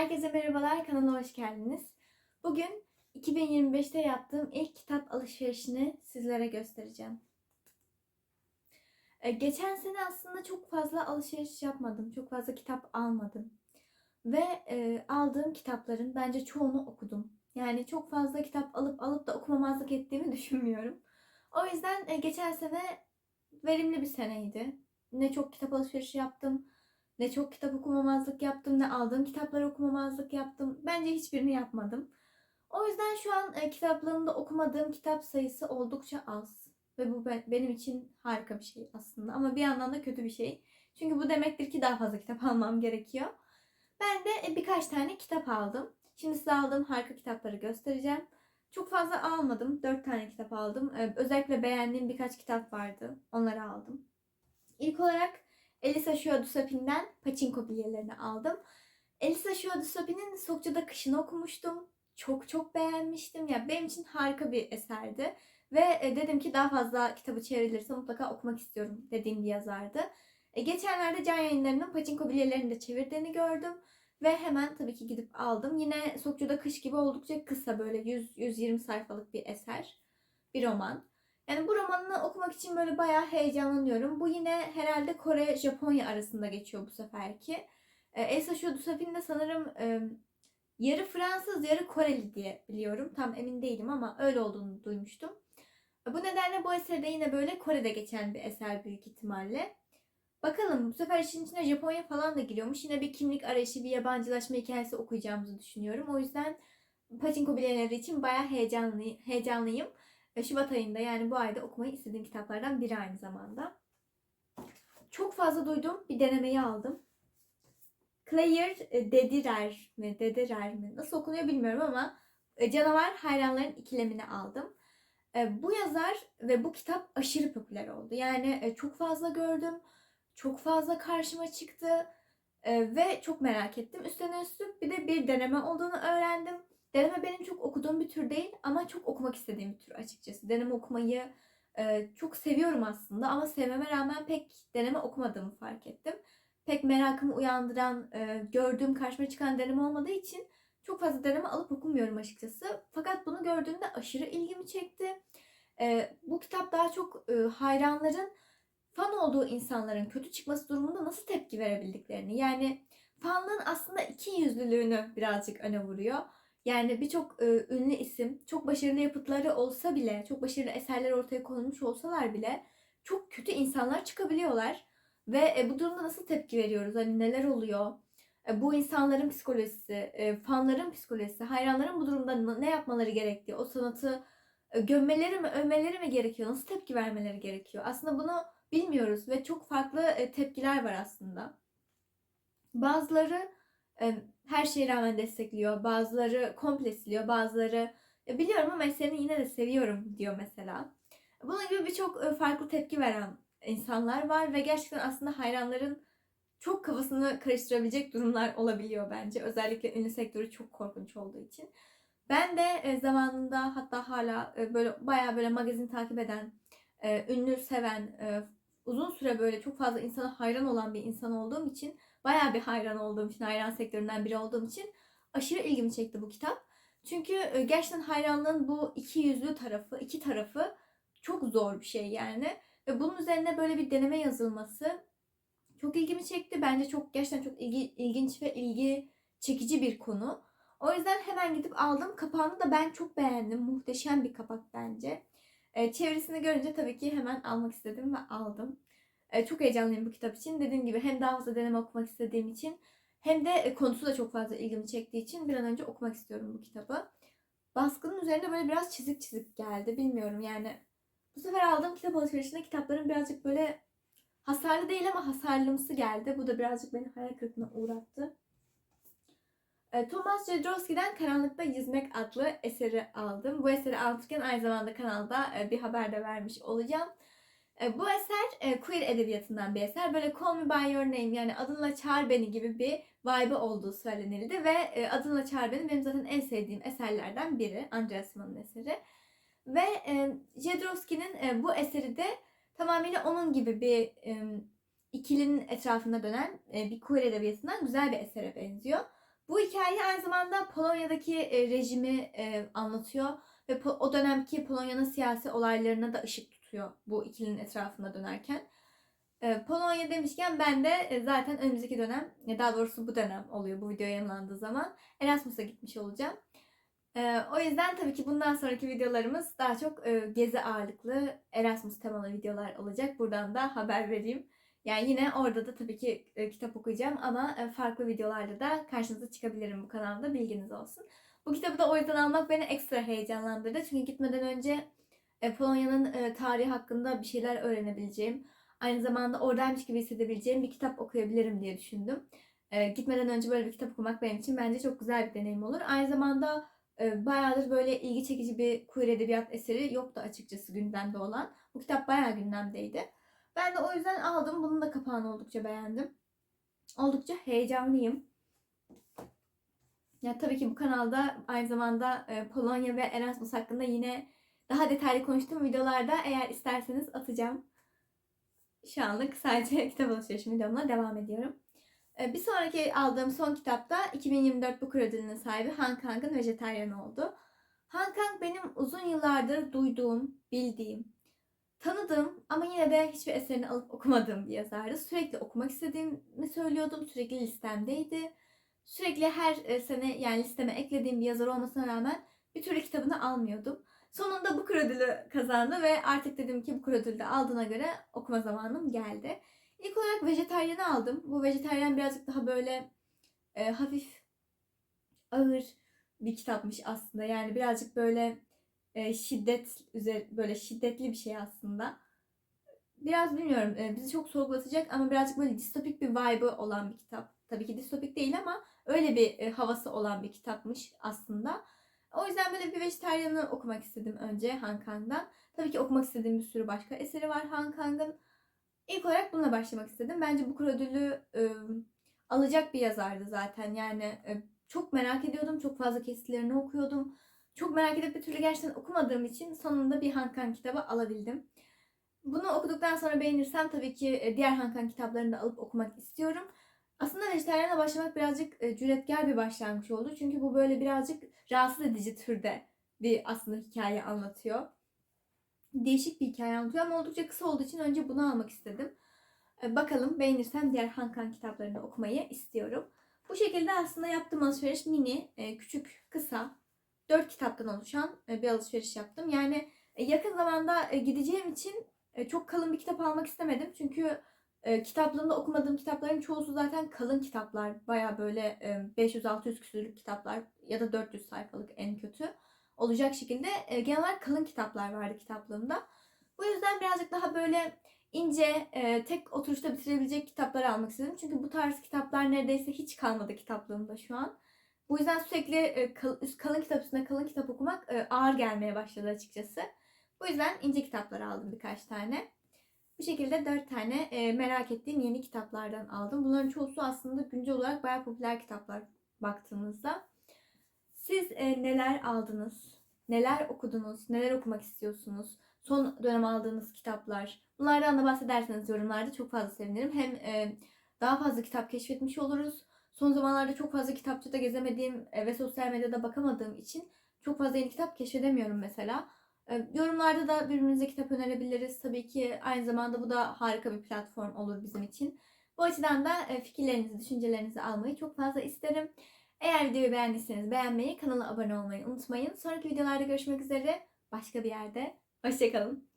Herkese merhabalar, kanala hoş geldiniz. Bugün 2025'te yaptığım ilk kitap alışverişini sizlere göstereceğim. Ee, Geçen sene aslında çok fazla alışveriş yapmadım, çok fazla kitap almadım. Ve e, aldığım kitapların bence çoğunu okudum. Yani çok fazla kitap alıp alıp da okumamazlık ettiğimi düşünmüyorum. O yüzden e, geçen sene verimli bir seneydi. Ne çok kitap alışverişi yaptım, ne çok kitap okumamazlık yaptım, ne aldığım kitapları okumamazlık yaptım. Bence hiçbirini yapmadım. O yüzden şu an e, kitaplığımda okumadığım kitap sayısı oldukça az. Ve bu be- benim için harika bir şey aslında. Ama bir yandan da kötü bir şey. Çünkü bu demektir ki daha fazla kitap almam gerekiyor. Ben de e, birkaç tane kitap aldım. Şimdi size aldığım harika kitapları göstereceğim. Çok fazla almadım. Dört tane kitap aldım. E, Özellikle beğendiğim birkaç kitap vardı. Onları aldım. İlk olarak Elisa Şuadusapin'den Pachinko bilyelerini aldım. Elisa Şuadusapin'in Sokça'da Kışını okumuştum. Çok çok beğenmiştim. Ya benim için harika bir eserdi. Ve e, dedim ki daha fazla kitabı çevrilirse mutlaka okumak istiyorum dediğim bir yazardı. E, geçenlerde Can Yayınları'nın Pachinko bilyelerini de çevirdiğini gördüm. Ve hemen tabii ki gidip aldım. Yine Sokçu'da Kış gibi oldukça kısa böyle 100-120 sayfalık bir eser. Bir roman. Yani bu romanını okumak için böyle bayağı heyecanlanıyorum. Bu yine herhalde Kore-Japonya arasında geçiyor bu seferki. E, Elsa Şudusapin de sanırım e, yarı Fransız yarı Koreli diye biliyorum. Tam emin değilim ama öyle olduğunu duymuştum. Bu nedenle bu eser de yine böyle Kore'de geçen bir eser büyük ihtimalle. Bakalım bu sefer işin içine Japonya falan da giriyormuş. Yine bir kimlik arayışı, bir yabancılaşma hikayesi okuyacağımızı düşünüyorum. O yüzden Pachinko bilenleri için bayağı heyecanlı, heyecanlıyım. Şubat ayında yani bu ayda okumayı istediğim kitaplardan biri aynı zamanda. Çok fazla duydum. Bir denemeyi aldım. Claire e, Dedirer mi? Dedirer mi? Nasıl okunuyor bilmiyorum ama e, Canavar Hayranların ikilemini aldım. E, Bu yazar ve bu kitap aşırı popüler oldu. Yani çok fazla gördüm. Çok fazla karşıma çıktı. Ve çok merak ettim. Üstüne üstlük bir de bir deneme olduğunu öğrendim. Deneme benim çok okuduğum bir tür değil ama çok okumak istediğim bir tür açıkçası. Deneme okumayı e, çok seviyorum aslında ama sevmeme rağmen pek deneme okumadığımı fark ettim. Pek merakımı uyandıran, e, gördüğüm karşıma çıkan deneme olmadığı için çok fazla deneme alıp okumuyorum açıkçası. Fakat bunu gördüğümde aşırı ilgimi çekti. E, bu kitap daha çok e, hayranların fan olduğu insanların kötü çıkması durumunda nasıl tepki verebildiklerini yani fanlığın aslında iki yüzlülüğünü birazcık öne vuruyor. Yani birçok e, ünlü isim çok başarılı yapıtları olsa bile, çok başarılı eserler ortaya konulmuş olsalar bile çok kötü insanlar çıkabiliyorlar. Ve e, bu durumda nasıl tepki veriyoruz? Hani neler oluyor? E, bu insanların psikolojisi, e, fanların psikolojisi, hayranların bu durumda ne yapmaları gerektiği, o sanatı e, gömmeleri mi, övmeleri mi gerekiyor? Nasıl tepki vermeleri gerekiyor? Aslında bunu bilmiyoruz ve çok farklı e, tepkiler var aslında. Bazıları her şeye rağmen destekliyor. Bazıları komple siliyor. Bazıları "Ya biliyorum ama seni yine de seviyorum diyor mesela. Bunun gibi birçok e, farklı tepki veren insanlar var ve gerçekten aslında hayranların çok kafasını karıştırabilecek durumlar olabiliyor bence. Özellikle ünlü sektörü çok korkunç olduğu için. Ben de e, zamanında hatta hala e, böyle bayağı böyle magazin takip eden, e, ünlü seven, e, uzun süre böyle çok fazla insana hayran olan bir insan olduğum için bayağı bir hayran olduğum için, hayran sektöründen biri olduğum için aşırı ilgimi çekti bu kitap. Çünkü e, gerçekten hayranlığın bu iki yüzlü tarafı, iki tarafı çok zor bir şey yani. Ve bunun üzerine böyle bir deneme yazılması çok ilgimi çekti. Bence çok gerçekten çok ilgi, ilginç ve ilgi çekici bir konu. O yüzden hemen gidip aldım. Kapağını da ben çok beğendim. Muhteşem bir kapak bence. E, çevresini görünce tabii ki hemen almak istedim ve aldım. E, çok heyecanlıyım bu kitap için. Dediğim gibi hem daha fazla deneme okumak istediğim için hem de e, konusu da çok fazla ilgimi çektiği için bir an önce okumak istiyorum bu kitabı. Baskının üzerinde böyle biraz çizik çizik geldi. Bilmiyorum yani. Bu sefer aldığım kitap alışverişinde kitapların birazcık böyle hasarlı değil ama hasarlımsı geldi. Bu da birazcık beni hayal kırıklığına uğrattı. E, Thomas Jedrowski'den Karanlıkta Yüzmek adlı eseri aldım. Bu eseri anlatırken aynı zamanda kanalda bir haber de vermiş olacağım. E, Bu eser e, queer edebiyatından bir eser. Böyle Call Me By Your Name yani adınla çağır beni gibi bir vibe olduğu söylenildi. Ve e, adınla çağır beni benim zaten en sevdiğim eserlerden biri. Andreas Mann'ın eseri. Ve Jedrowski'nin bu eseri de tamamıyla onun gibi bir ikilinin etrafında dönen bir queer edebiyatından güzel bir esere benziyor. Bu hikaye Polonya'daki e, rejimi e, anlatıyor ve o dönemki Polonya'nın siyasi olaylarına da ışık tutuyor bu ikilinin etrafında dönerken. E, Polonya demişken ben de e, zaten önümüzdeki dönem, daha doğrusu bu dönem oluyor bu video yayınlandığı zaman Erasmus'a gitmiş olacağım. E, o yüzden tabii ki bundan sonraki videolarımız daha çok e, gezi ağırlıklı Erasmus temalı videolar olacak. Buradan da haber vereyim. Yani yine orada da tabii ki e, kitap okuyacağım ama farklı videolarda da karşınıza çıkabilirim bu kanalda bilginiz olsun. Bu kitabı da o yüzden almak beni ekstra heyecanlandırdı. Çünkü gitmeden önce Polonya'nın e, tarihi hakkında bir şeyler öğrenebileceğim, aynı zamanda oradaymış gibi hissedebileceğim bir kitap okuyabilirim diye düşündüm. E, gitmeden önce böyle bir kitap okumak benim için bence çok güzel bir deneyim olur. Aynı zamanda e, bayağıdır böyle ilgi çekici bir queer edebiyat eseri yoktu açıkçası gündemde olan. Bu kitap bayağı gündemdeydi. Ben de o yüzden aldım. Bunun da kapağını oldukça beğendim. Oldukça heyecanlıyım. Ya tabii ki bu kanalda aynı zamanda Polonya ve Erasmus hakkında yine daha detaylı konuştuğum videolarda eğer isterseniz atacağım. Şu anlık sadece kitap alışverişi videomla devam ediyorum. E, bir sonraki aldığım son kitapta 2024 Booker ödülünün sahibi Han Kang'ın Vejetaryen oldu. Han Kang benim uzun yıllardır duyduğum, bildiğim, tanıdığım ama yine de hiçbir eserini alıp okumadığım bir yazardı. Sürekli okumak istediğimi söylüyordum. Sürekli listemdeydi. Sürekli her e, sene yani listeme eklediğim bir yazar olmasına rağmen bir türlü kitabını almıyordum. Sonunda bu ödülü kazandı ve artık dedim ki bu ödülü de aldığına göre okuma zamanım geldi. İlk olarak Vejetaryen'i aldım. Bu Vejetaryen birazcık daha böyle e, hafif ağır bir kitapmış aslında. Yani birazcık böyle e, şiddet üzeri böyle şiddetli bir şey aslında. Biraz bilmiyorum e, bizi çok sorgulatacak ama birazcık böyle distopik bir vibe'ı olan bir kitap. Tabii ki distopik değil ama öyle bir e, havası olan bir kitapmış aslında. O yüzden böyle bir vejetaryanı okumak istedim önce Han Kang'dan. Tabii ki okumak istediğim bir sürü başka eseri var Han Kang'ın. İlk olarak bununla başlamak istedim. Bence bu ödülü e, alacak bir yazardı zaten. Yani e, çok merak ediyordum. Çok fazla kesitlerini okuyordum. Çok merak edip bir türlü gerçekten okumadığım için sonunda bir Han Kang kitabı alabildim. Bunu okuduktan sonra beğenirsem tabii ki e, diğer Han Kang kitaplarını da alıp okumak istiyorum. Aslında Vejetaryana başlamak birazcık e, cüretkar bir başlangıç oldu. Çünkü bu böyle birazcık rahatsız edici türde bir aslında hikaye anlatıyor. Değişik bir hikaye anlatıyor ama oldukça kısa olduğu için önce bunu almak istedim. E, bakalım beğenirsem diğer Han Kang kitaplarını okumayı istiyorum. Bu şekilde aslında yaptığım alışveriş mini, e, küçük, kısa, 4 kitaptan oluşan bir alışveriş yaptım. Yani yakın zamanda gideceğim için çok kalın bir kitap almak istemedim. Çünkü e, kitaplığımda okumadığım kitapların çoğusu zaten kalın kitaplar. Baya böyle e, 500-600 küsürlük kitaplar ya da 400 sayfalık en kötü olacak şekilde e, genel olarak kalın kitaplar vardı kitaplığımda. Bu yüzden birazcık daha böyle ince, e, tek oturuşta bitirebilecek kitapları almak istedim. Çünkü bu tarz kitaplar neredeyse hiç kalmadı kitaplığımda şu an. Bu yüzden sürekli e, kal, kalın kitap üstüne kalın kitap okumak e, ağır gelmeye başladı açıkçası. Bu yüzden ince kitaplar aldım birkaç tane. Bu şekilde dört tane e, merak ettiğim yeni kitaplardan aldım. Bunların çoğusu aslında güncel olarak bayağı popüler kitaplar baktığımızda. Siz e, neler aldınız? Neler okudunuz? Neler okumak istiyorsunuz? Son dönem aldığınız kitaplar. Bunlardan da bahsederseniz yorumlarda çok fazla sevinirim. Hem e, daha fazla kitap keşfetmiş oluruz. Son zamanlarda çok fazla kitapçıda gezemediğim e, ve sosyal medyada bakamadığım için çok fazla yeni kitap keşfedemiyorum mesela. E, yorumlarda da birbirimize kitap önerebiliriz. Tabii ki aynı zamanda bu da harika bir platform olur bizim için. Bu açıdan da e, fikirlerinizi, düşüncelerinizi almayı çok fazla isterim. Eğer videoyu beğendiyseniz beğenmeyi, kanala abone olmayı unutmayın. Sonraki videolarda görüşmek üzere. Başka bir yerde. Hoşçakalın.